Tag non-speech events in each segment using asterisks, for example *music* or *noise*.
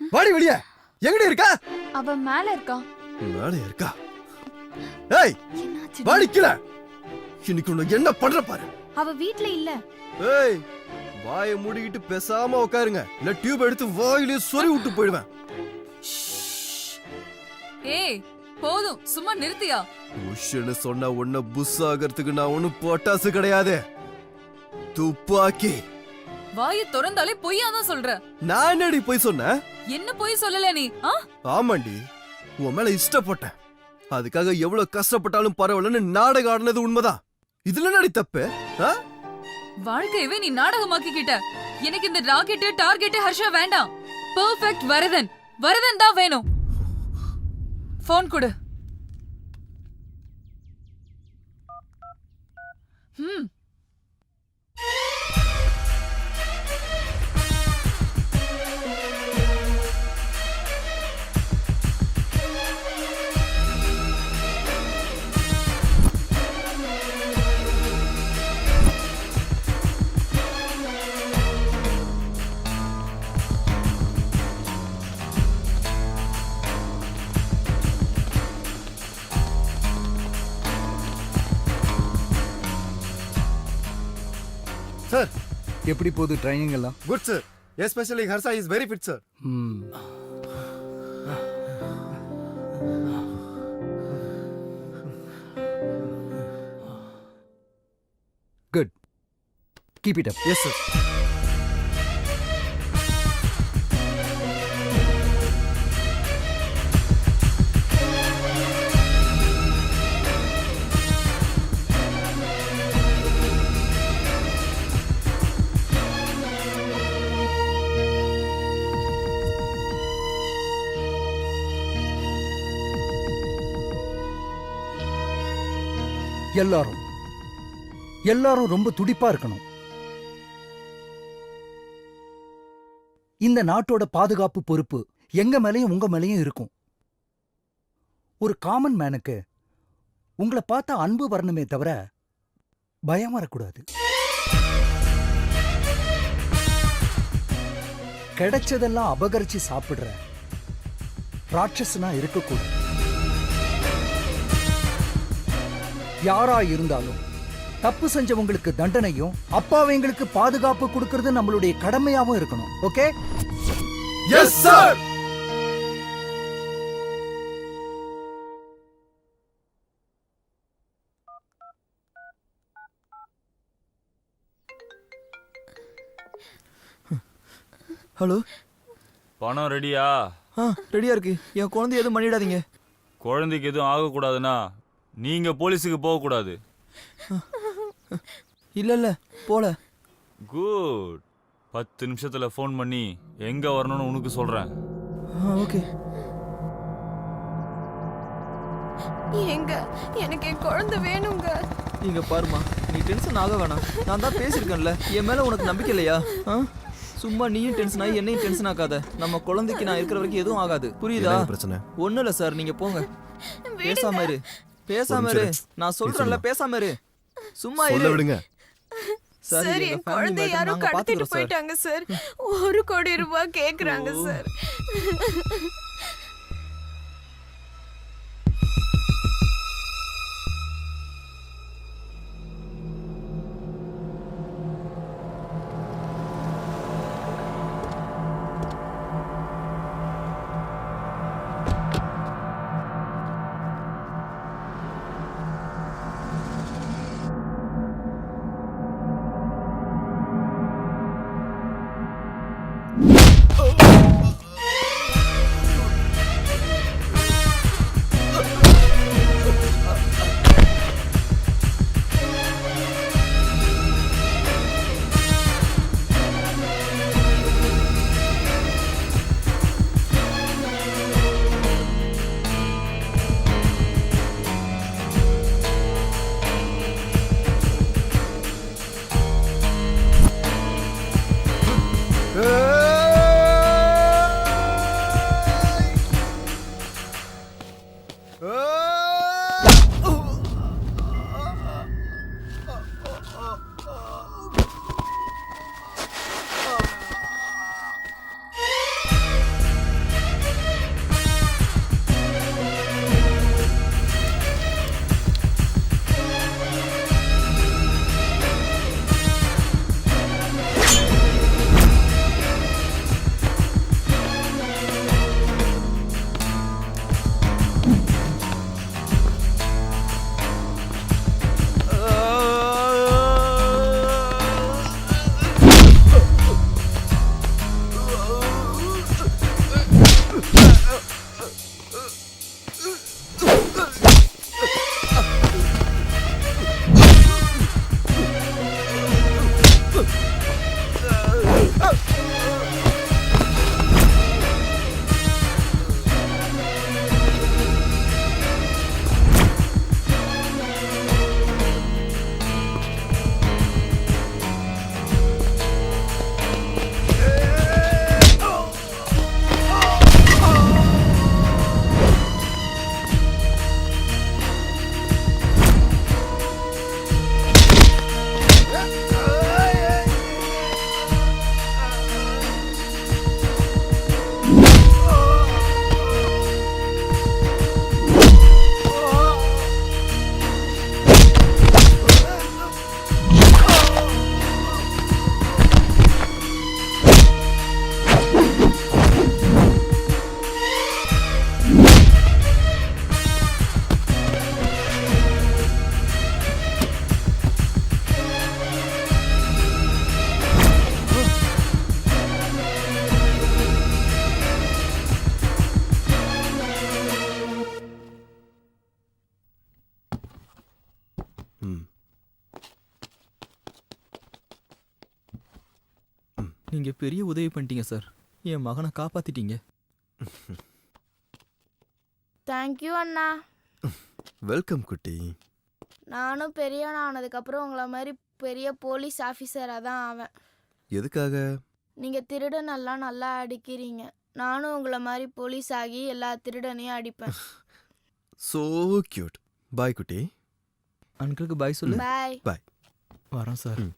வாடி வெளிய. எங்கடி இருக்கா? அவ மேல இருக்கா? மேலே இருக்கா? ஏய் வாடி கீழே. இன்னைக்கு உனக்கு என்ன பண்ற பாரு. அவ வீட்ல இல்ல. ஏய் வாயை மூடிக்கிட்டு பேசாம உட்காருங்க இல்ல டியூப் எடுத்து வாயிலே சொறி விட்டு போயிடுவேன். ஏய் போதும். சும்மா நிறுத்தியா? உஷன்னு சொன்ன உன்ன புஸ் ஆகிறதுக்கு நான் ஒண்ணும் பொட்டாசு கிடையாது. துப்பாக்கி. வாய திறந்தாலே பொய்யா தான் சொல்ற நான் என்னடி போய் சொன்னேன் என்ன பொய் சொல்லல நீ? ஆ? ஆமாண்டி உன் மேல இஷ்டப்பட்டேன். அதுக்காக எவ்வளவு கஷ்டப்பட்டாலும் பரவாயில்லன்னு நாடகம் ஆடினது உண்மைதான். இதுல என்னடி தப்பு? ஆ? வாழ்க்கையவே நீ நாடகமாக்கிக்கிட்ட. எனக்கு இந்த ராக்கெட் டார்கெட் ஹர்ஷா வேண்டாம். பெர்ஃபெக்ட் வரதன். வரதன் தான் வேணும். ஃபோன் கொடு. ம் எப்படி போகுது ட்ரைனிங் எல்லாம்? Good sir especially Harsha is very fit sir good keep it up yes sir எல்லாரும். எல்லாரும் ரொம்ப துடிப்பா இருக்கணும். இந்த நாட்டோட பாதுகாப்பு பொறுப்பு எங்க மேலயும் உங்க மேலயும் இருக்கும். ஒரு காமன் மேனுக்கு உங்களை பார்த்தா அன்பு வரணுமே தவிர பயம் வரக்கூடாது. கிடைச்சதெல்லாம் அபகரிச்சு சாப்பிடுற ராட்சசனா இருக்கக்கூடாது. யாரா இருந்தாலும் தப்பு செஞ்சவங்களுக்கு தண்டனையும் அப்பாவைங்களுக்கு பாதுகாப்பு கொடுக்கறது நம்மளுடைய கடமையாவும் இருக்கணும். ஓகே எஸ் சார் ஹலோ பணம் ரெடியா ஆ ரெடியா இருக்கு. என் குழந்தை எதுவும் பண்ணிடாதீங்க. குழந்தைக்கு எதுவும் ஆகக்கூடாதுன்னா நீங்க போலீஸுக்கு போகக்கூடாது இல்ல இல்ல போல. குட். பத்து நிமிஷத்துல ஃபோன் பண்ணி எங்க வரணும்னு உனக்கு சொல்றேன். ஓகே. எங்க எனக்கு என் குழந்தை வேணுங்க. இங்க பாருமா நீ டென்ஷன் ஆக வேணாம். நான் தான் பேசியிருக்கேன்ல என் மேல உனக்கு நம்பிக்கை இல்லையா? ஆ? சும்மா நீயும் டென்ஷன் ஆகி என்னையும் டென்ஷன் ஆக்காத. நம்ம குழந்தைக்கு நான் இருக்கிற வரைக்கும் எதுவும் ஆகாது. புரியுதா? என்ன பிரச்சனை? ஒண்ணும் இல்ல சார் நீங்க போங்க. பேசாம இரு. பேசாம இரு. நான் சொல்றேன்ல பேசாம இரு. சும்மா சொல்ல இரு விடுங்க. சார் என் குழந்தை matter. யாரோ நாங்க கடத்திட்டு போயிட்டாங்க சார். ஒரு கோடி ரூபாய் கேக்குறாங்க. சார். நீங்க பெரிய உதவி பண்ணிட்டீங்க சார். என் மகனை காப்பாத்திட்டீங்க. தேங்க்யூ அண்ணா. வெல்கம் குட்டி. நானும் பெரியவன் ஆனதுக்கப்புறம் உங்களை மாதிரி பெரிய போலீஸ் ஆஃபீஸராக தான் ஆவேன். எதுக்காக? நீங்கள் திருடனெல்லாம் நல்லா அடிக்கிறீங்க. நானும் உங்களை மாதிரி போலீஸ் ஆகி எல்லா திருடனையும் அடிப்பேன். சோ கியூட் பாய் குட்டி. அங்கிளுக்கு பாய் சொல்லு. பாய் வரோம் சார். ம்.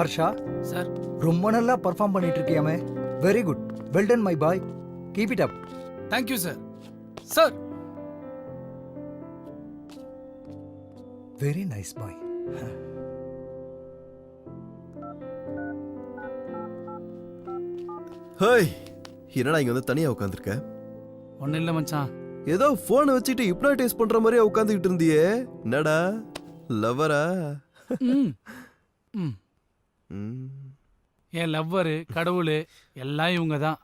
ஹர்ஷா சார். ரொம்ப நல்லா பர்ஃபார்ம் பண்ணிட்டு இருக்கியாமே very good well done my boy keep it up thank you sir sir very nice boy hey என்னடா இங்க வந்து தனியா உட்காந்துருக்க ஒன்றும் இல்லை மச்சான். ஏதோ போனை வச்சுட்டு ஹிப்னாடைஸ் பண்ற மாதிரியே உட்காந்துக்கிட்டு இருந்தியே. என்னடா? லவரா ம் ம். ம். என் லவ்வரு கடவுள் எல்லாம் இவங்க தான்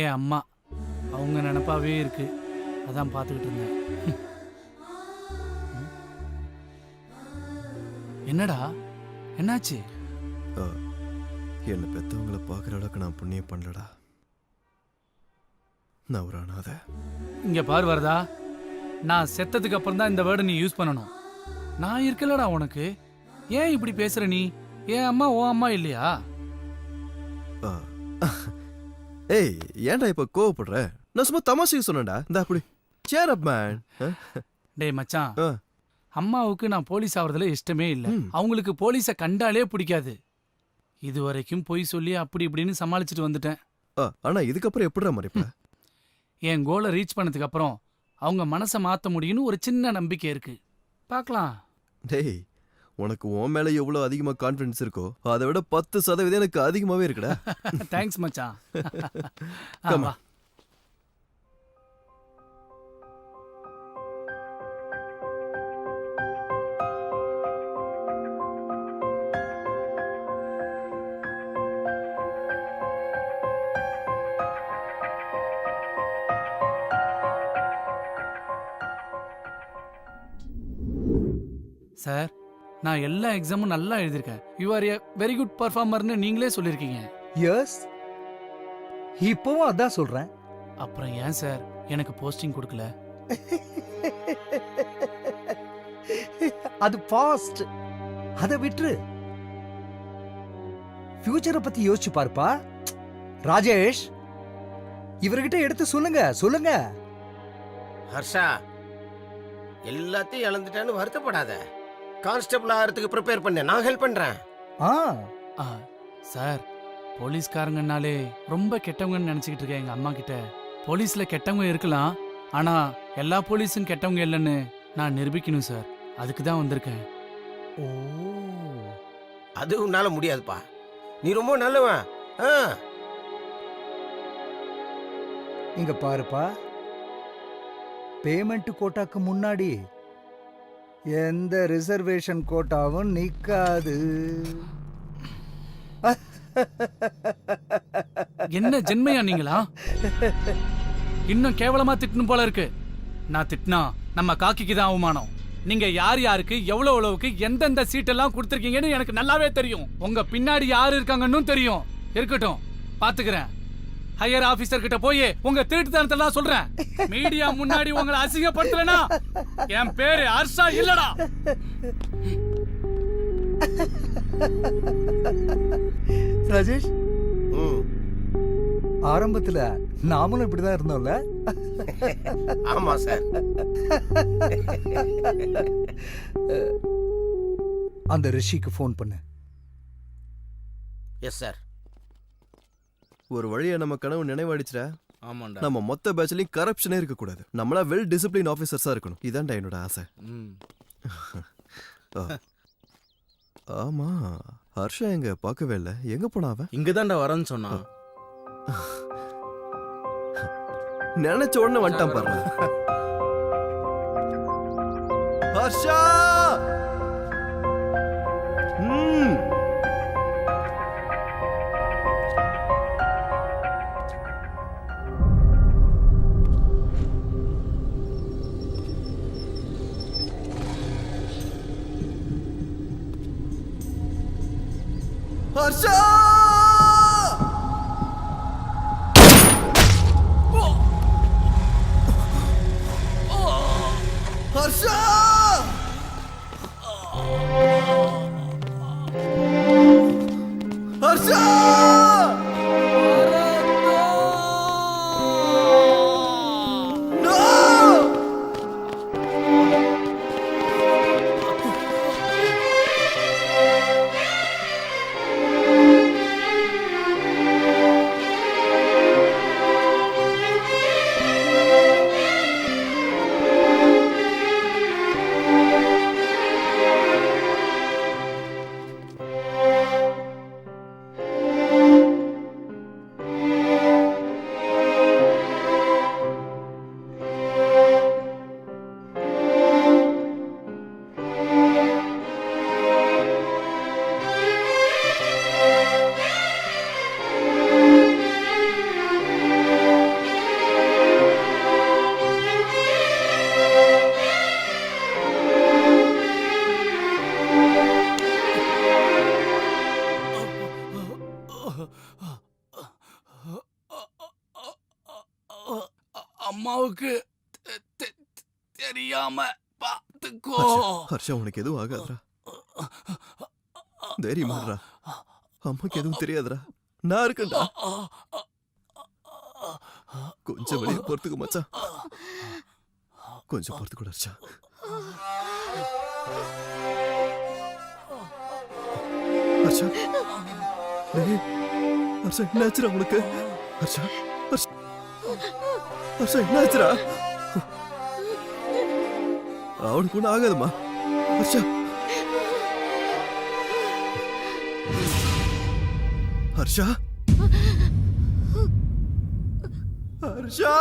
என் அம்மா அவங்க நினப்பாவே இருக்கு. அதான் பார்த்துக்கிட்டு இருந்தேன். என்னடா? என்னாச்சு? என்னை பெத்தவங்கள பார்க்குற அளவுக்கு நான் புண்ணியம் பண்ணலடா. நான் ஒரு அனாதை. இங்க பாரு வரதா நான் செத்ததுக்கு அப்புறம் தான் இந்த வேர்டை நீ யூஸ் பண்ணணும். நான் இருக்கலடா உனக்கு. ஏன் இப்படி பேசுற நீ? என் அம்மா ஓ அம்மா இல்லையா. ஏய் ஏன்டா இப்ப கோவப்படுற? நான் சும்மா தமாஷுக்கு சொன்னேன்டா. இந்த அப்படி. சேர் அப் மேன் டேய் மச்சான். அம்மாவுக்கு நான் போலீஸ் ஆவறதுல இஷ்டமே இல்லை. அவங்களுக்கு போலீஸை கண்டாலே பிடிக்காது. இது வரைக்கும் பொய் சொல்லி அப்படி இப்படின்னு சமாளிச்சுட்டு வந்துட்டேன். ஆனா இதுக்கப்புறம் எப்படிடா மறைப்ப என் கோலை ரீச் பண்ணதுக்கு அப்புறம் அவங்க மனசை மாத்த முடியும்னு ஒரு சின்ன நம்பிக்கை இருக்கு. பார்க்கலாம். டேய் உனக்கு உன் மேல எவ்வளவு அதிகமா கான்ஃபிடன்ஸ் இருக்கோ அதை விட பத்து சதவீதம் எனக்கு அதிகமாவே இருக்குடா. *laughs* தேங்க்ஸ் மச்சான். *laughs* சார் நான் எல்லா எக்ஸாமும் நல்லா எழுதியிருக்கேன். You are a very good பர்ஃபார்மர்னு நீங்களே சொல்லியிருக்கீங்க. எஸ் இப்போவும் அதான் சொல்றேன். அப்புறம் ஏன் சார்? எனக்கு போஸ்டிங் கொடுக்கல. அது பாஸ்ட் அதை விட்டுரு. ஃபியூச்சரை பத்தி யோசிச்சு பாருப்பா. ராஜேஷ் இவர்கிட்ட எடுத்து சொல்லுங்க சொல்லுங்க. ஹர்ஷா எல்லாத்தையும் இழந்துட்டேன்னு வருத்தப்படாத. கான்ஸ்டபிள் ஆகிறதுக்கு ப்ரிப்பேர் பண்ண. நான் ஹெல்ப் பண்றேன். ஆ. ஆ, சார் போலீஸ்காரங்கனாலே ரொம்ப கெட்டவங்கன்னு நினைச்சுக்கிட்டு இருக்கேன் எங்க அம்மா கிட்ட. போலீஸ்ல கெட்டவங்க இருக்கலாம் ஆனா எல்லா போலீஸும் கெட்டவங்க இல்லைன்னு நான் நிரூபிக்கணும் சார். அதுக்கு தான் வந்திருக்கேன். ஓ. அது உன்னால முடியாதுப்பா. நீ ரொம்ப நல்லவன். ஆ. இங்க பாருப்பா. பேமெண்ட் கோட்டாக்கு முன்னாடி எந்த ரிசர்வேஷன் கோட்டாவும் நிக்காது. என்ன ஜென்மையா நீங்களா? இன்னும் கேவலமா திட்டணும் போல இருக்கு. நான் திட்டினா நம்ம காக்கிக்கு தான் அவமானம். நீங்க யார் யாருக்கு எவ்வளவு எவ்வளவுக்கு எந்தெந்த சீட்டெல்லாம் கொடுத்துருக்கீங்கன்னு எனக்கு நல்லாவே தெரியும். உங்க பின்னாடி யார் இருக்காங்கன்னு தெரியும். இருக்கட்டும் பாத்துக்கிறேன். ஹையர் ஆபீசர் கிட்ட போய் உங்க திருட்டுத்தனத்தெல்லாம் சொல்றேன். மீடியா முன்னாடி உங்களை அசிங்கப்படுத்தலனா என் பேரு ஹர்ஷா இல்லடா. ராஜேஷ்? ஆரம்பத்துல நாமளும் இப்படிதான் இருந்தோம்ல? ஆமா சார். அந்த ரிஷிக்கு ஃபோன் பண்ணு. எஸ் சார் ஒரு வழியா நம்ம கனவு நினைவாடிச்சுடா ஆமாண்டா. நம்ம மொத்த பேட்ச்லயும் கரப்ஷனே இருக்க கூடாது நம்மளா வெல் டிசிப்ளின் ஆபீசர்ஸா இருக்கணும். இதான்டா என்னோட ஆசை. *laughs* ஆமா. ஹர்ஷா எங்க? பார்க்கவே இல்ல. எங்க போனா அவன்? இங்க தான்டா வரேன்னு சொன்னான். நினைச்ச உடனே வந்துட்டான் பாரு *laughs* ஹர்ஷா! அம்மாவுக்கு தெரியாம பாத்துக்கோ ஹர்ஷா உனக்கு எதுவும் ஆகாதரா தைரியமாடுறா அம்மாக்கு எதுவும் தெரியாதுடா. நான் இருக்கேன்டா. கொஞ்சம் வெளியே போறதுக்கு மச்சான் கொஞ்சம் பொறுத்து கூட ஹர்ஷா ஹர்ஷா. டேய், ஹர்ஷா என்னாச்சுடா உனக்கு? ஹர்ஷா. ஹர்ஷா ஹர்ஷா அவனுக்கு ஒன்றும் ஆகாதுமா ஹர்ஷா ஹர்ஷா ஹர்ஷா